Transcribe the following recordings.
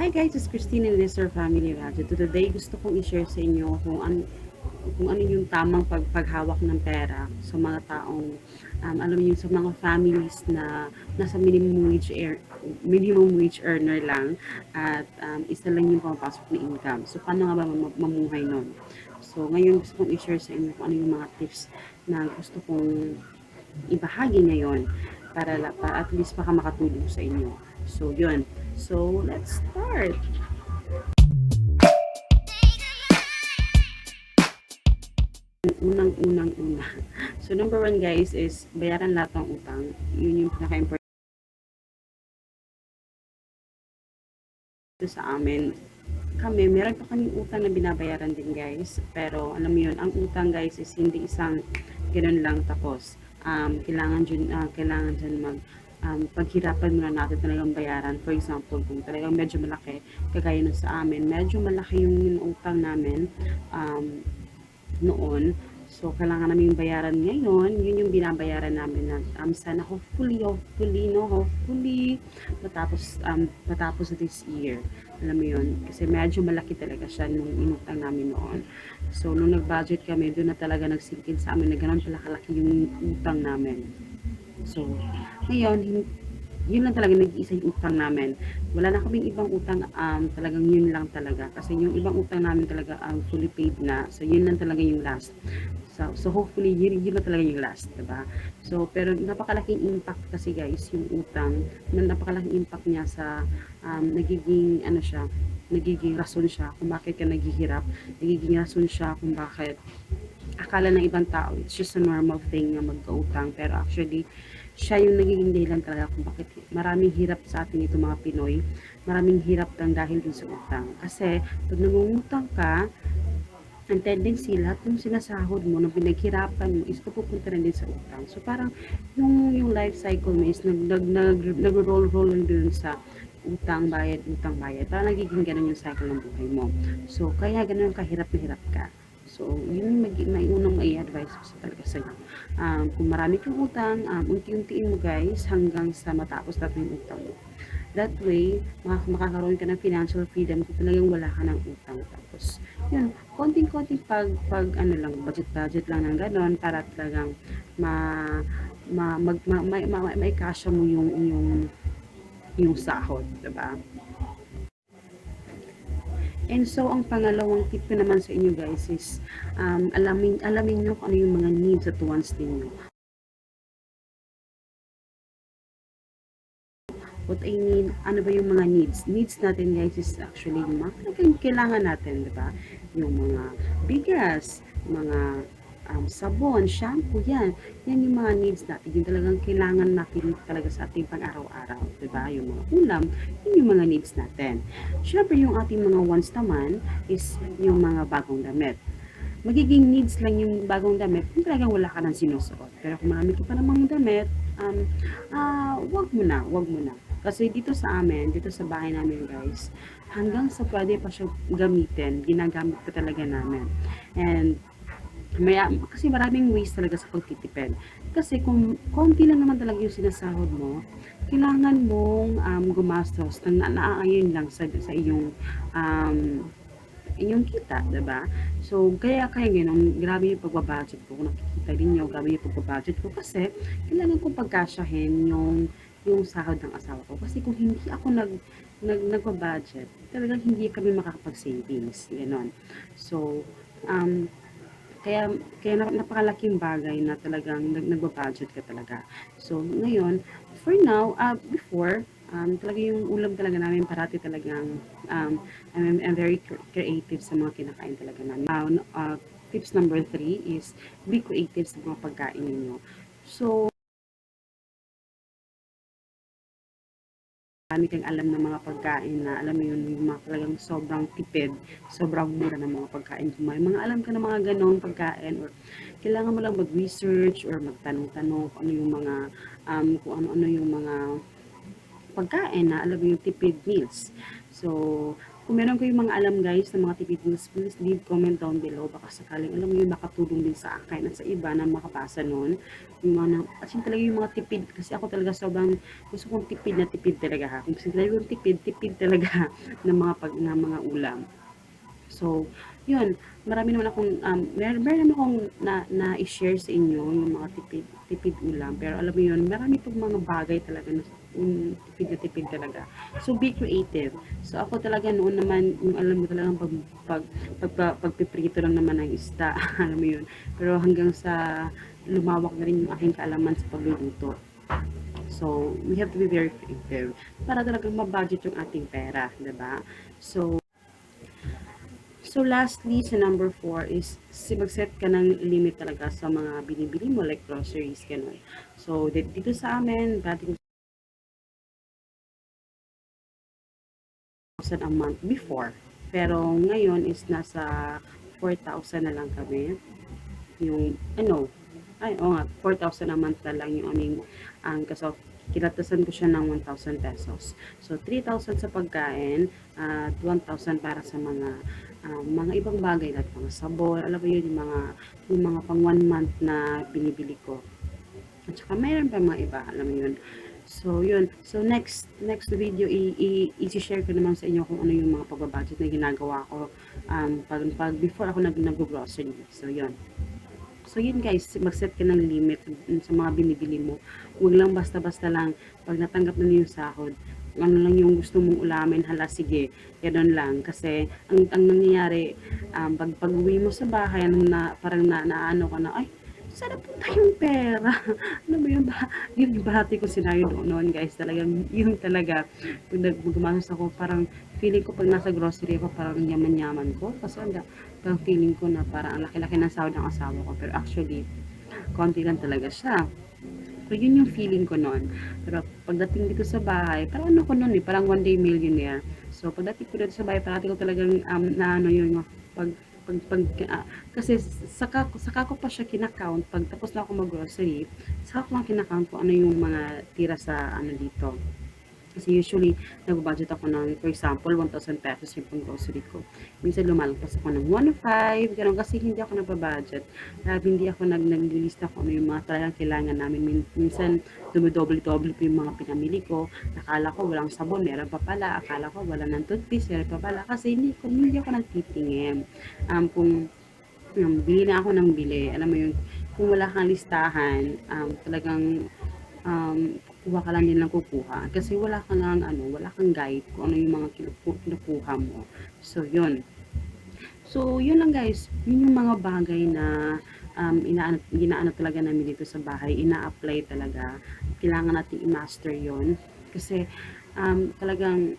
Hi guys, it's Christine and this is our family radio. Today gusto kong i-share sa inyo kung ano kung ano yung tamang pag paghawak ng pera sa mga taong um, alam yung sa mga families na nasa minimum wage ear, minimum wage earner lang at um, isa lang yung pumapasok na income. So paano nga ba mam- mamuhay nun? So ngayon gusto kong i-share sa inyo kung ano yung mga tips na gusto kong ibahagi ngayon para, para at least baka makatulong sa inyo. So yun. So let's start. unang-unang una. So, number one guys is bayaran lahat ng utang. Yun yung pinaka-important sa amin. Kami, meron pa kaming utang na binabayaran din guys. Pero, alam mo yun, ang utang guys is hindi isang ganun lang tapos. Um, kailangan dyan, ah, kailangan dyan mag um, paghirapan muna natin talagang bayaran. For example, kung talagang medyo malaki, kagaya nun sa amin, medyo malaki yung, yung utang namin um, noon. So, kailangan namin bayaran ngayon. Yun yung binabayaran namin na um, sana hopefully, hopefully, no, hopefully, matapos, um, matapos this year. Alam mo yun? Kasi medyo malaki talaga siya nung inutang namin noon. So, nung nag-budget kami, doon na talaga nagsingkin sa amin na ganun pala kalaki yung utang namin. So, ngayon, yun lang talaga nag-iisa yung utang namin. Wala na kaming ibang utang, um, talagang yun lang talaga. Kasi yung ibang utang namin talaga um, fully paid na. So, yun lang talaga yung last. So, so hopefully, yun, yun na talaga yung last, diba? So, pero napakalaking impact kasi guys, yung utang, na napakalaking impact niya sa um, nagiging, ano siya, nagiging rason siya kung bakit ka naghihirap, nagiging rason siya kung bakit akala ng ibang tao, it's just a normal thing na magkautang, pero actually, siya yung nagiging dahilan talaga kung bakit maraming hirap sa atin ito mga Pinoy, maraming hirap lang dahil din sa utang. Kasi, pag nangungutang ka, ang tendency, lahat ng sinasahod mo, na pinaghirapan mo, is pupunta rin din sa utang. So, parang, yung, yung life cycle mo is nag, nag, nag, nag-roll-roll lang din sa utang, bayad, utang, bayad. Parang nagiging ganun yung cycle ng buhay mo. So, kaya ganun kahirap na hirap ka. So, yun mag, may unang may advice ko talaga sa inyo. Um, kung marami kang utang, um, unti-untiin mo guys hanggang sa matapos natin yung utang mo. That way, mak- makakaroon ka ng financial freedom kung talagang wala ka ng utang. Tapos, yun, konting-konting pag, pag ano lang, budget-budget lang ng ganon para talagang ma, ma, mag, ma, ma, ma, ma, maikasya mo yung, yung, yung sahod, diba? And so, ang pangalawang tip ko naman sa inyo guys is, um, alamin, alamin nyo kung ano yung mga needs at wants ninyo. What I mean, ano ba yung mga needs? Needs natin guys is actually yung mga kailangan natin, di ba? Yung mga bigas, mga um, sabon, shampoo, yan. Yan yung mga needs natin. Yung talagang kailangan natin talaga sa ating pang-araw-araw, ba? Yung mga ulam, yun yung mga needs natin. Siyempre, yung ating mga wants naman is yung mga bagong damit. Magiging needs lang yung bagong damit kung talagang wala ka ng sinusuot. Pero kung marami ka pa namang damit, um, ah, wag mo na, wag mo na. Kasi dito sa amin, dito sa bahay namin guys, hanggang sa pwede pa siya gamitin, ginagamit pa talaga namin. And may, kasi maraming ways talaga sa pagtitipid. Kasi kung konti lang naman talaga yung sinasahod mo, kailangan mong um, gumastos na naaayon lang sa, sa iyong um, inyong kita, ba? So, kaya kaya ganun, grabe yung pagbabudget ko. Kung nakikita din nyo, grabe yung pagbabudget ko kasi kailangan ko pagkasyahin yung yung sahod ng asawa ko. Kasi kung hindi ako nag, nag nagba-budget, talagang hindi kami makakapag-savings. Ganon. So, um, kaya, kaya nap- napakalaking bagay na talagang nag, nagba-budget ka talaga. So, ngayon, for now, uh, before, um, talaga yung ulam talaga namin parati talagang um, I'm, I'm very cre- creative sa mga kinakain talaga namin. Uh, uh, tips number three is be creative sa mga pagkain ninyo. So, marami kang alam ng mga pagkain na alam mo yun, yung mga talagang sobrang tipid, sobrang mura ng mga pagkain. Kung may mga alam ka ng mga ganong pagkain or kailangan mo lang mag-research or magtanong-tanong kung ano yung mga um, kung ano-ano yung mga pagkain na alam mo yung tipid meals. So, kung meron kayong mga alam guys na mga tipid tools, please leave comment down below. Baka sakaling alam mo yun, makatulong din sa akin at sa iba na makapasa nun. Yung mga, at yun talaga yung mga tipid, kasi ako talaga sobrang gusto kong tipid na tipid talaga ha. Kung gusto talaga yung tipid, tipid talaga ng mga, pag, ng mga ulam. So, yun, marami naman akong, um, meron, meron naman akong na, na-share sa inyo yung mga tipid, tipid ulam. Pero alam mo yun, marami pang mga bagay talaga na Mm, um, tipid na tipid talaga. So, be creative. So, ako talaga noon naman, yung alam mo talagang pag, pag, pag, pag pagpiprito lang naman ng ista, alam mo yun. Pero hanggang sa lumawak na rin yung aking kaalaman sa pagluluto. So, we have to be very creative para talagang mabudget yung ating pera, ba diba? So, So lastly, sa number 4 is si mag-set ka ng limit talaga sa mga binibili mo like groceries, ganun. So dito sa amin, dating 3,000 a month before. Pero ngayon is nasa 4,000 na lang kami. Yung ano, ay o nga, 4,000 a month na lang yung aming ang kaso kilatasan ko siya ng 1,000 pesos. So 3,000 sa pagkain at 1,000 para sa mga uh, mga ibang bagay like mga sabon, alam mo yun, yung mga yung mga pang 1 month na binibili ko. At saka mayroon pa mga iba, alam mo yun. So, yun. So, next next video, i- i- i-share ko naman sa inyo kung ano yung mga pagbabudget na ginagawa ko um, pag, pag before ako nag, nag-grocery. So, yun. So, yun guys, mag-set ka ng limit sa mga binibili mo. Huwag lang basta-basta lang, pag natanggap na niyo yung sahod, ano lang yung gusto mong ulamin, hala, sige, ganun lang. Kasi, ang, ang nangyayari, um, pag pag-uwi mo sa bahay, na, parang na, naano ka na, ay, sana punta yung pera. ano ba yun ba? Yung bahati ko scenario noon, guys, talagang, yun talaga, pag nagmamas ako, parang, feeling ko pag nasa grocery ako, parang ang yaman-yaman ko. Kasi ang, ang feeling ko na parang ang laki-laki ng sahod ng asawa ko. Pero actually, konti lang talaga siya. So, yun yung feeling ko noon. Pero pagdating dito sa bahay, parang ano ko noon eh, parang one day millionaire. So, pagdating ko dito sa bahay, parati ko talagang um, na ano yun, pag, pag, pag ah, kasi saka, saka ko pa siya kinakount, pag tapos na ako mag-grocery, saka ko lang kinakount kung ano yung mga tira sa ano dito. Kasi usually, nag-budget ako ng, for example, 1,000 pesos yung pang grocery ko. Minsan lumalagpas ako ng 1,500, gano'n, kasi hindi ako nagpa-budget. Dahil hindi ako nag naglilista kung ano yung mga talagang kailangan namin. Min minsan, dumidoble-doble po yung mga pinamili ko. Akala ko walang sabon, meron pa pala. Akala ko wala ng toothpaste, meron pa pala. Kasi hindi, ko, hindi ako nagtitingin. Um, kung um, bili na ako ng bili, alam mo yun, kung wala kang listahan, um, talagang um, kuha ka lang din kukuha. Kasi wala kang lang, ano, wala kang guide kung ano yung mga kinuku- kinukuha mo. So, yun. So, yun lang guys. Yun yung mga bagay na um, inaano, ginaano talaga namin dito sa bahay. Ina-apply talaga. Kailangan natin i-master yon Kasi, um, talagang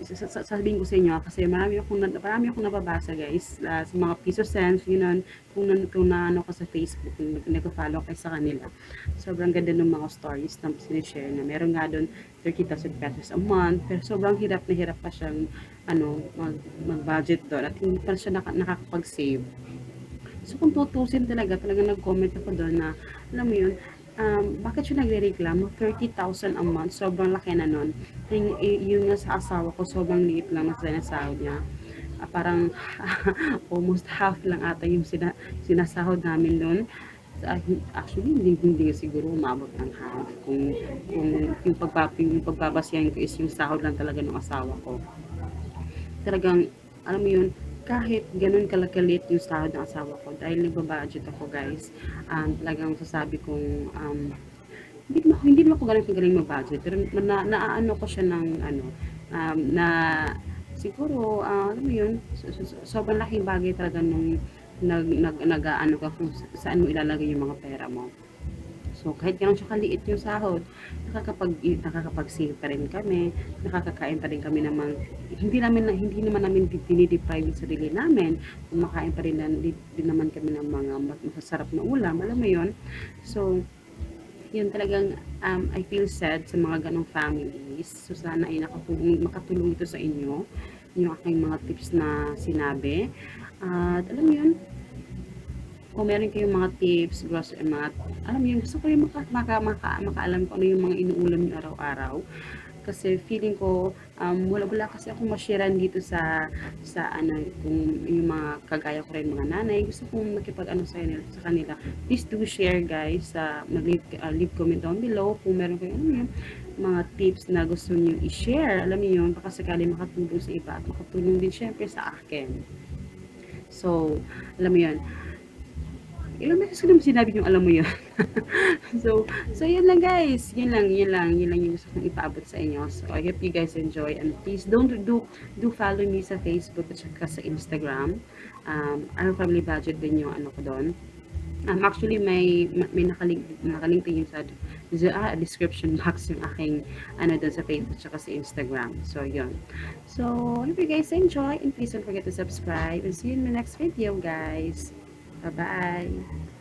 sasabihin ko sa inyo ah, kasi marami akong na- marami akong nababasa guys ah, sa mga piso sense yun kung nan kung naano ko sa Facebook nag-follow kayo sa kanila. Sobrang ganda ng mga stories na sinishare na meron nga doon 30,000 pesos a month pero sobrang hirap na hirap pa siyang ano mag, mag-budget doon at hindi pa siya naka, nakakapag-save. So kung tutusin talaga, talaga nag-comment ako doon na, alam mo yun, um, bakit siya nagre-reklamo? 30,000 a month, sobrang laki na nun. Yung, yung nga sa asawa ko, sobrang liit lang na sinasahod niya. Ah, parang almost half lang ata yung sina, sinasahod namin. Ah, hin- actually, hindi, hindi siguro umabot ng half. Kung, kung yung, pagpap, yung pagbabasyahan ko is yung sahod lang talaga ng asawa ko talagang, alam mo yun, kahit ganun kalakalit yung sahod ng asawa ko, dahil nagbabudget ako guys, um, talagang sasabi kong, um, hindi naman, hindi naman ako ganun kagaling mag-budget, pero na, naaano ko siya ng, ano, um, na, siguro, ah, alam mo yun, so, so, so, sobrang bagay talaga nung, nag, nag, nag, ano ka kung sa- saan mo ilalagay yung mga pera mo. So, kahit gano'n siya kaliit yung sahod, nakakapag, nakakapag-save pa rin kami, nakakakain pa rin kami naman, hindi namin, na- hindi naman namin dinideprive yung sarili namin, kumakain pa rin, din, naman kami ng mga mas- masasarap na ulam, alam mo yun? So, yun talagang um, I feel sad sa mga ganong families. So, sana ay nakatulong, makatulong ito sa inyo, yung aking mga tips na sinabi. At alam yun, kung meron kayong mga tips, grocery, mga, alam yun, gusto ko yung maka, maka, maka, makaalam ko ano yung mga inuulam nyo araw-araw. kasi feeling ko um, wala wala kasi ako mashiran dito sa sa ano kung yung mga kagaya ko rin mga nanay. Gusto kong makipag ano sa kanila, sa kanila. Please do share guys sa mag leave, uh, leave comment down below kung meron kayong ano yun mga tips na gusto niyo i-share. Alam niyo yun baka sakali makatulong sa iba at makatulong din syempre sa akin. So alam mo yun ilang beses ko naman sinabi yung alam mo yun. so, so yun lang guys. Yun lang, yun lang. Yun lang yung gusto kong ipaabot sa inyo. So, I hope you guys enjoy. And please, don't do, do follow me sa Facebook at saka sa Instagram. Um, ano family budget din yung ano ko doon. Um, actually, may, may nakalink, nakalink din yung sa, ah, description box yung aking ano doon sa Facebook at sa Instagram. So, yun. So, I hope you guys enjoy and please don't forget to subscribe and see you in the next video, guys. Bye-bye.